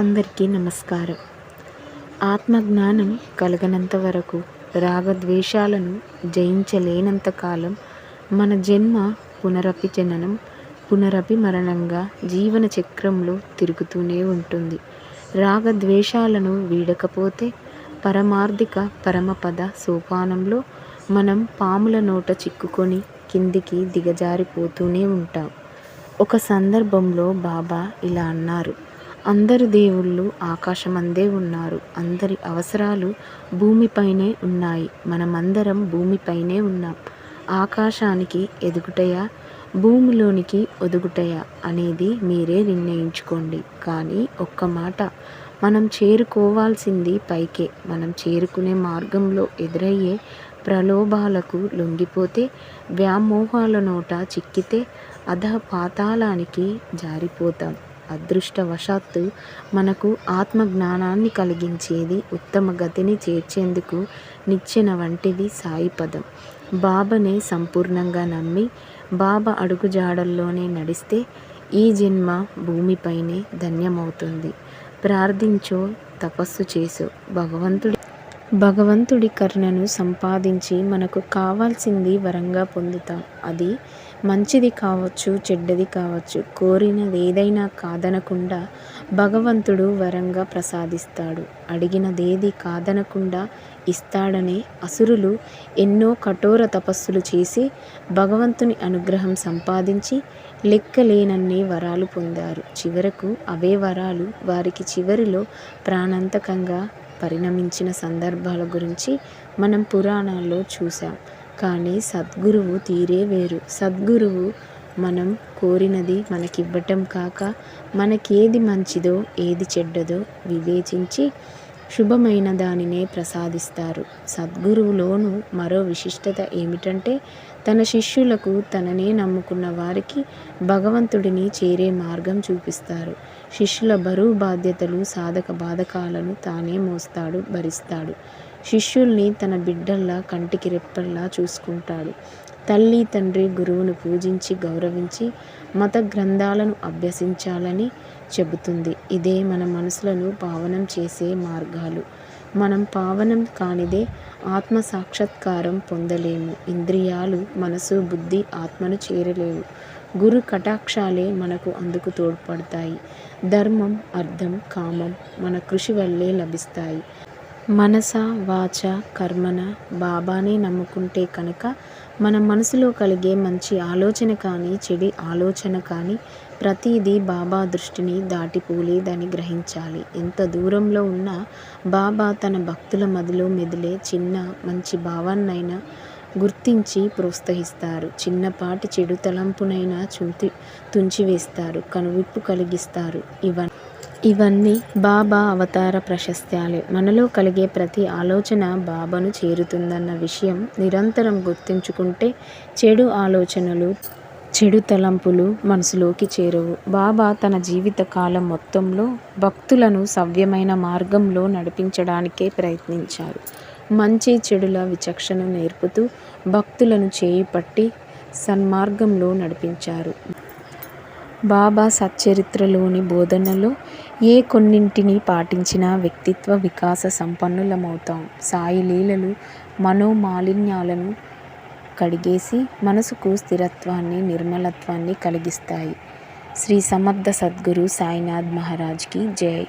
అందరికీ నమస్కారం. ఆత్మజ్ఞానం కలగనంత వరకు రాగద్వేషాలను జయించలేనంత కాలం మన జన్మ పునరపి జననం పునరపి మరణంగా జీవన చక్రంలో తిరుగుతూనే ఉంటుంది. రాగద్వేషాలను వీడకపోతే పరమార్థిక పరమపద సోపానంలో మనం పాముల నోట చిక్కుకొని కిందికి దిగజారిపోతూనే ఉంటాం. ఒక సందర్భంలో బాబా ఇలా అన్నారు. అందరు దేవుళ్ళు ఆకాశమందే ఉన్నారు. అందరి అవసరాలు భూమిపైనే ఉన్నాయి. మనమందరం భూమిపైనే ఉన్నాం. ఆకాశానికి ఎదుగుటయా? భూమిలోనికి ఒదుగుటయా? అనేది మీరే నిర్ణయించుకోండి. కానీ ఒక్క మాట మనం చేరుకోవాల్సింది పైకే. మనం చేరుకునే మార్గంలో ఎదురయ్యే ప్రలోభాలకు లొంగిపోతే వ్యామోహాల నోట చిక్కితే అధ పాతాళానికి జారిపోతాం. అదృష్టవశాత్తు మనకు ఆత్మజ్ఞానాన్ని కలిగించేది ఉత్తమ గతిని చేర్చేందుకు నిచ్చెన వంటిది సాయి పదం. బాబానే సంపూర్ణంగా నమ్మి బాబా అడుగుజాడల్లోనే నడిస్తే ఈ జన్మ భూమిపైనే ధన్యమవుతుంది. ప్రార్థించో తపస్సు చేసో భగవంతుడి భగవంతుడి కరుణను సంపాదించి మనకు కావాల్సింది వరంగా పొందుతాం. అది మంచిది కావచ్చు చెడ్డది కావచ్చు కోరినది ఏదైనా కాదనకుండా భగవంతుడు వరంగా ప్రసాదిస్తాడు. అడిగినదేది కాదనకుండా ఇస్తాడనే అసురులు ఎన్నో కఠోర తపస్సులు చేసి భగవంతుని అనుగ్రహం సంపాదించి లెక్కలేనన్ని వరాలు పొందారు. చివరకు అవే వరాలు వారికి చివరిలో ప్రాణాంతకంగా పరిణమించిన సందర్భాల గురించి మనం పురాణాల్లో చూసాం కానీ సద్గురువు తీరే వేరు. సద్గురువు మనం కోరినది మనకివ్వటం కాక మనకేది మంచిదో ఏది చెడ్డదో వివేచించి శుభమైన దానినే ప్రసాదిస్తారు. సద్గురువులోను మరో విశిష్టత ఏమిటంటే తన శిష్యులకు తననే నమ్ముకున్న వారికి భగవంతుడిని చేరే మార్గం చూపిస్తారు. శిష్యుల బరువు బాధ్యతలు సాధక బాధకాలను తానే మోస్తాడు భరిస్తాడు. శిష్యుల్ని తన బిడ్డల్లా కంటికి రెప్పల్లా చూసుకుంటాడు. తల్లి తండ్రి గురువును పూజించి గౌరవించి మత గ్రంథాలను అభ్యసించాలని చెబుతుంది. ఇదే మన మనసులను పావనం చేసే మార్గాలు. మనం పావనం కానిదే ఆత్మ సాక్షాత్కారం పొందలేము. ఇంద్రియాలు మనసు బుద్ధి ఆత్మను చేరలేవు. గురు కటాక్షాలే మనకు అందుకు తోడ్పడతాయి. ధర్మం అర్థం కామం మన కృషి వల్లే లభిస్తాయి. మనస వాచ కర్మన బాబానే నమ్ముకుంటే కనుక మన మనసులో కలిగే మంచి ఆలోచన కానీ చెడి ఆలోచన కానీ ప్రతిదీ బాబా దృష్టిని దాటిపోలేదని గ్రహించాలి. ఎంత దూరంలో ఉన్నా బాబా తన భక్తుల మదిలో మెదిలే చిన్న మంచి భావాన్నైనా గుర్తించి ప్రోత్సహిస్తారు. చిన్నపాటి చెడు తలంపునైనా చుంతి తుంచివేస్తారు. కనువిప్పు కలిగిస్తారు. ఇవన్నీ ఇవన్నీ బాబా అవతార ప్రశస్త్యాలే. మనలో కలిగే ప్రతి ఆలోచన బాబాను చేరుతుందన్న విషయం నిరంతరం గుర్తుంచుకుంటే చెడు ఆలోచనలు చెడు తలంపులు మనసులోకి చేరవు. బాబా తన జీవిత కాలం మొత్తంలో భక్తులను సవ్యమైన మార్గంలో నడిపించడానికే ప్రయత్నించారు. మంచి చెడుల విచక్షణ నేర్పుతూ భక్తులను చేయి పట్టి సన్మార్గంలో నడిపించారు. బాబా సచ్చరిత్రలోని బోధనలో ఏ కొన్నింటిని పాటించినా వ్యక్తిత్వ వికాస సంపన్నులమవుతాం. సాయి లీలలు మనోమాలిన్యాలను కడిగేసి మనసుకు స్థిరత్వాన్ని నిర్మలత్వాన్ని కలిగిస్తాయి. శ్రీ సమర్థ సద్గురు సాయినాథ్ మహారాజ్కి జై.